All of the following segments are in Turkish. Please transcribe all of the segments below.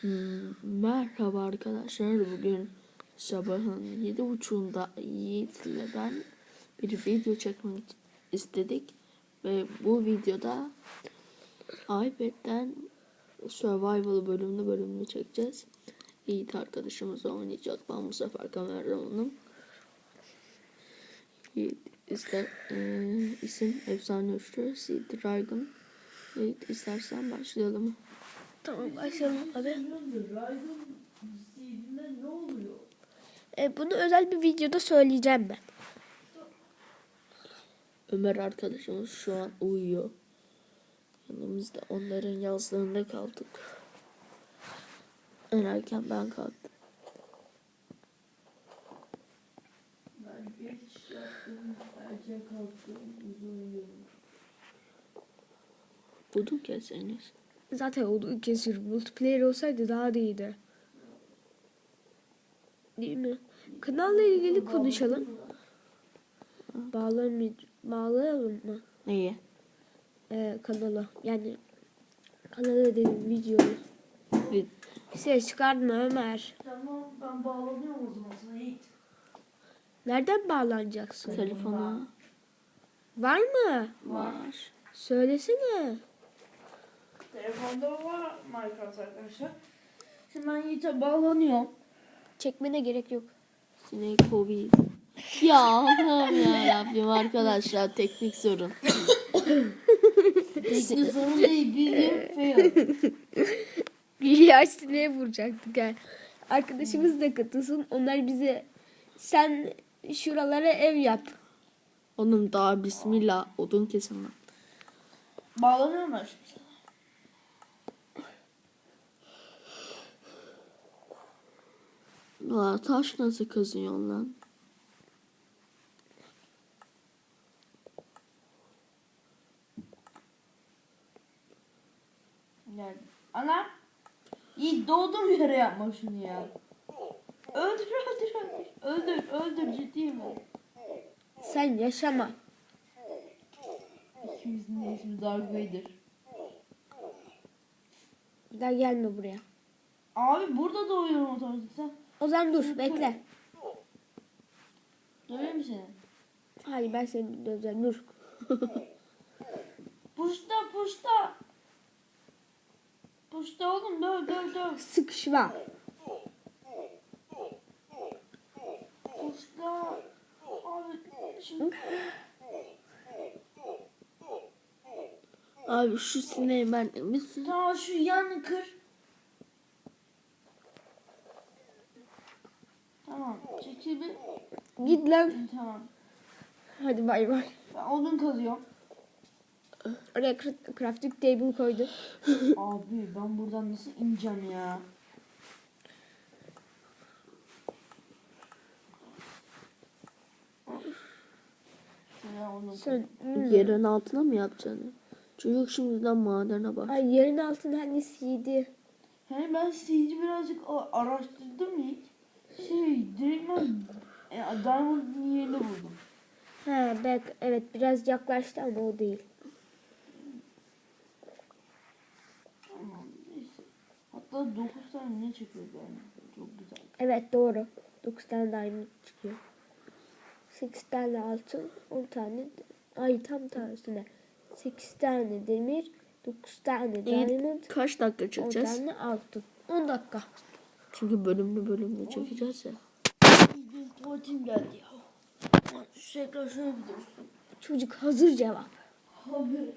Hmm, Merhaba arkadaşlar. Bugün sabahın yedi buçuğunda Yiğit ile ben bir video çekmek istedik. Ve bu videoda iPad'den Survival bölümlü bölümünü çekeceğiz. Yiğit arkadaşımız oynayacak. Ben bu sefer kameramanım. Yiğit ister, eee, isim efsane üçlü Sea Dragon. Yiğit istersen başlayalım. Tamam başlayalım abi. E, bunu özel bir videoda söyleyeceğim ben. Ömer arkadaşımız şu an uyuyor. Yanımızda onların yazlığında kaldık. En erken ben kalktım. Ben geç yattım, erken kalktım, uzun uyuyorum. Budun keseniz. Zaten olduğu kesir. Multiplayer olsaydı daha da iyiydi. Değil mi? Kanalla ilgili konuşalım. Bağlamay bağlayalım mı? Neyi? E, kanala. Yani kanala dedim videoyu. Bir Ses çıkartma Ömer. Tamam ben bağlanıyorum o zaman sana Yiğit. Nereden bağlanacaksın? telefona Var mı? var. Söylesene. Telefonda var Minecraft arkadaşlar. Şimdi ben Yiğit'e bağlanıyorum. Çekmene gerek yok. Sinek Covid. Ya Allah'ım ya Rabbim arkadaşlar teknik sorun. Teknik sorun değil, bildiğin fail. Bir sineğe vuracaktık yani. Arkadaşımız da katılsın. Onlar bize sen şuralara ev yap. Onun daha bismillah odun kesin lan. Bağlanıyorum ben şimdi Aa, taş nasıl kazıyor lan? Yani, ana. Yiğit doğdum yere yapma şunu ya. Öldür öldür öldür. Öldür öldür ciddiyim ben. Sen yaşama. İkimizin de ismi Dark Vader. Bir daha gelme buraya. Abi burada doğuyorum otomatik sen. O zaman dur bekle. Döveyim mi seni? Hayır ben seni döveceğim dur. Puşta puşta. Puşta oğlum döv döv döv. Sıkışma. Puşta. Abi şimdi Abi şu sineği ben tamam şu yanı kır. Bir. Git lan. Tamam. Hadi bay bay. Ben odun kazıyorum. Oraya cra- crafting table koydum. Abi ben buradan nasıl ineceğim ya? Sen Yerin altına mı yapacaksın? Çocuk şimdiden madene bak. Ay yerin altında hangisiydi? Hani ben Siege'i birazcık araştırdım hiç. Şey direkt ben e, Diamond'ın yerini buldum. Ha bak evet biraz yaklaştı ama o değil. Tamam neyse. Hatta 9 tane ne çıkıyor yani. Çok güzel. Evet doğru. 9 tane diamond çıkıyor. 8 tane altın, 10 tane ay tam tersine. 8 tane demir, 9 tane diamond, kaç dakika 10 çekeceğiz? tane altın. 10 dakika. Çünkü bölümlü bölümlü çekeceğiz ya. Tuvaletim geldi ya. Şu ekran şöyle bir dursun. Çocuk hazır cevap. Abi.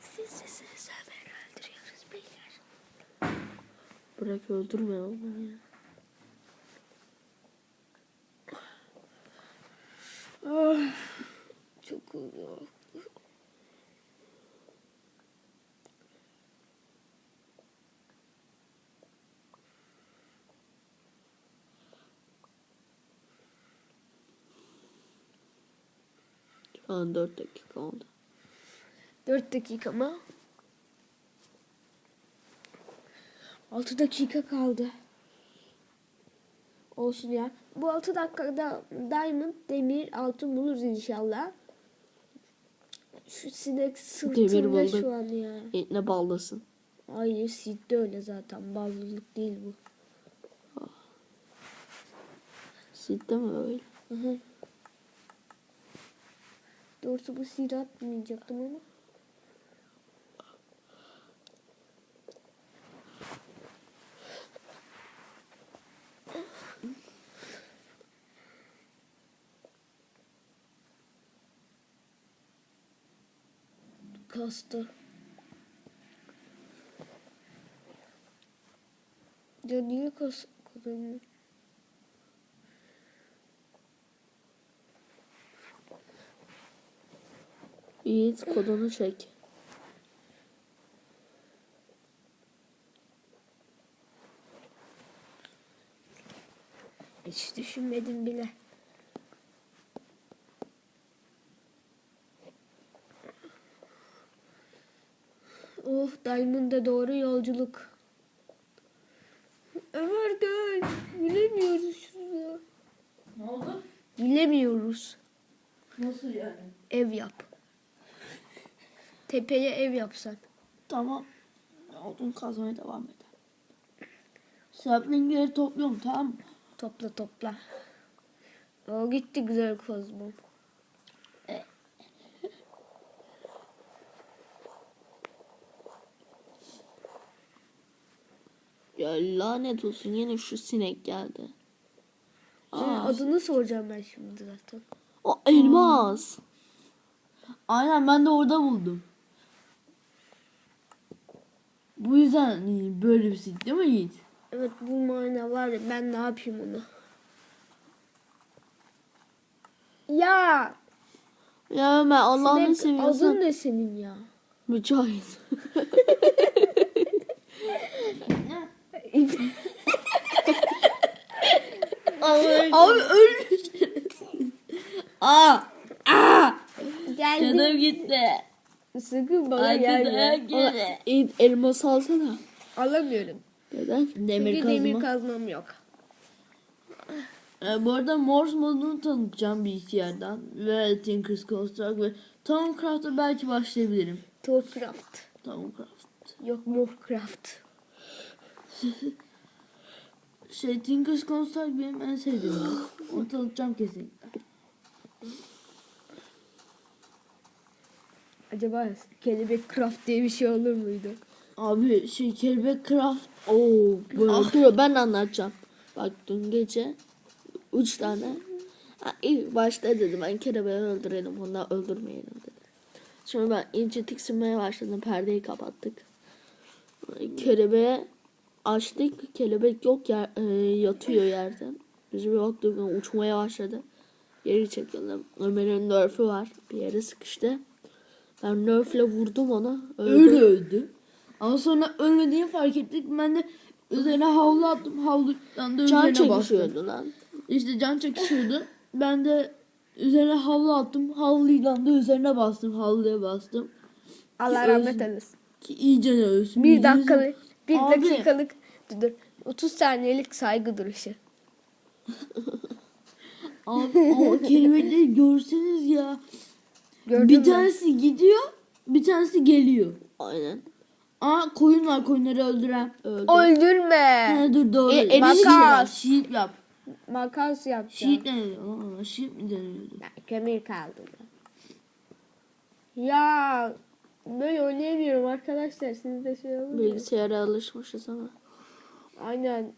Siz sesini sever öldürüyoruz beyler. Bırak öldürme onu ya. Şu an 4 dakika oldu. 4 dakika mı? 6 dakika kaldı. Olsun ya. Bu 6 dakikada diamond, demir, altın buluruz inşallah. Şu sinek Demir sırtımda bulduk. şu an ya. Ne ballasın. Hayır Seed'de öyle zaten. Bağlılık değil bu. Seed'de mi öyle? Hı hı. Doğrusu bu Seed atmayacaktım ama. Kastı. Ya niye kas kazanıyor? Yiğit kodunu çek. Hiç düşünmedim bile. Oh Diamond'a doğru yolculuk. Ömer gel. Gülemiyoruz şurada. Ne oldu? Gülemiyoruz. Nasıl yani? Ev yap. Tepeye ev yapsan. Tamam. Odun kazmaya devam edelim. Saplingleri topluyorum tamam mı? Topla topla. O gitti güzel kozmom. Ya lanet olsun yine şu sinek geldi. Aa, adını soracağım ben şimdi zaten. o elmas. Aynen ben de orada buldum. Bu yüzden e, böyle bir şey değil mi Yiğit? Evet bu mana var ya ben ne yapayım onu? Ya Ya Ömer Allah'ını sinek adın seviyorsan ne senin ya? mücahit. Abi ölmüş. Aa! Aa! Geldim. Canım gitti. Sakın bana gelme. canım gitti. Yiğit elmas alsana. Alamıyorum. Neden? Demir Çünkü demir kazma. kazmam yok. Ee, bu arada Morse modunu tanıtacağım bilgisayardan. Ve Tinker's Construct ve Thaumcraft'a belki başlayabilirim. Toadcraft. Thaumcraft. Yok Morcraft. Şey Tinker's Construct benim en sevdiğim. oyun. Onu tanıtacağım kesinlikle. Acaba kelebek craft diye bir şey olur muydu? Abi şey Kelebek Craft. Oo böyle. Ah, dur, ben anlatacağım. Bak dün gece üç tane ha, ilk başta dedim ben kelebeği öldürelim bundan öldürmeyelim dedim. Sonra ben ince tiksinmeye başladım perdeyi kapattık. Kelebeğe açtık kelebek yok yer, e, yatıyor yerde. Biz bir baktık uçmaya başladı. Geri çekildim. Ömer'in nerf'ü var bir yere sıkıştı. Ben nerf'le vurdum ona. Öyle Öldü. öldü. Ama sonra ölmediğini fark ettik. Ben de üzerine havlu attım. Havludan da Can üzerine bastım. lan. İşte can çekişiyordu. Ben de üzerine havlu attım. Havluyla da üzerine bastım. Havluya bastım. Allah Ki rahmet eylesin. Ki iyice ne ölsün. Bir dakikalık, bir Abi. dakikalık, dur, dur, 30 saniyelik saygı duruşu. Abi o kelimeleri görseniz ya. Gördün bir mü? tanesi gidiyor. Bir tanesi geliyor. Aynen. Aa koyun var koyunları öldüren. Öldü. Öldürme. Ha, dur doğru. E, elini Makas. yap. Şiit yap. Makas yapacağım. Şiit deniyor. Aa, Şiit mi deniyordu? Ben kömür kaldım. Ya böyle oynayamıyorum arkadaşlar. Siz de şey olur mu? Bilgisayara alışmışız ama. Aynen.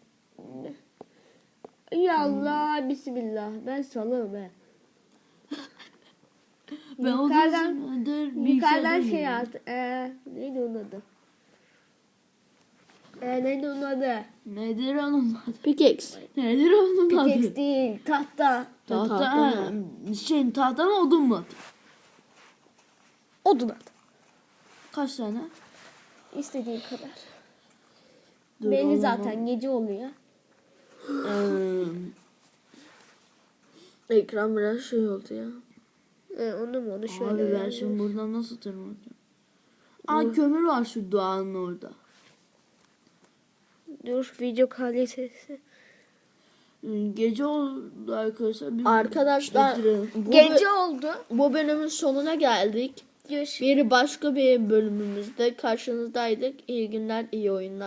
Ya Allah bismillah. Ben salığım he. Ben Yukarıdan- Yukarıdan şey bilgisayarda at. Ee, neydi onun adı? Ee, neydi onun adı? Nedir onun adı? Pickaxe. Nedir onun Pickaxe adı? değil. Tahta. Tahta, Tahta ha, şey tahta mı odun mu? Odun at. Kaç tane? İstediğin kadar. Dur, Belli o zaman. zaten gece oluyor. Ee, Ekran biraz şey oldu ya. Ee, onu mu onu şöyle. abi ben şimdi buradan nasıl tırmanacağım? Aa kömür var şu doğanın orada. Dur video kalitesi. Ee, Gece oldu arkadaşlar. Bir Arkadaşlar bu, Gece oldu. bu bölümün sonuna geldik. Görüş. Bir başka bir bölümümüzde karşınızdaydık. İyi günler, iyi oyunlar.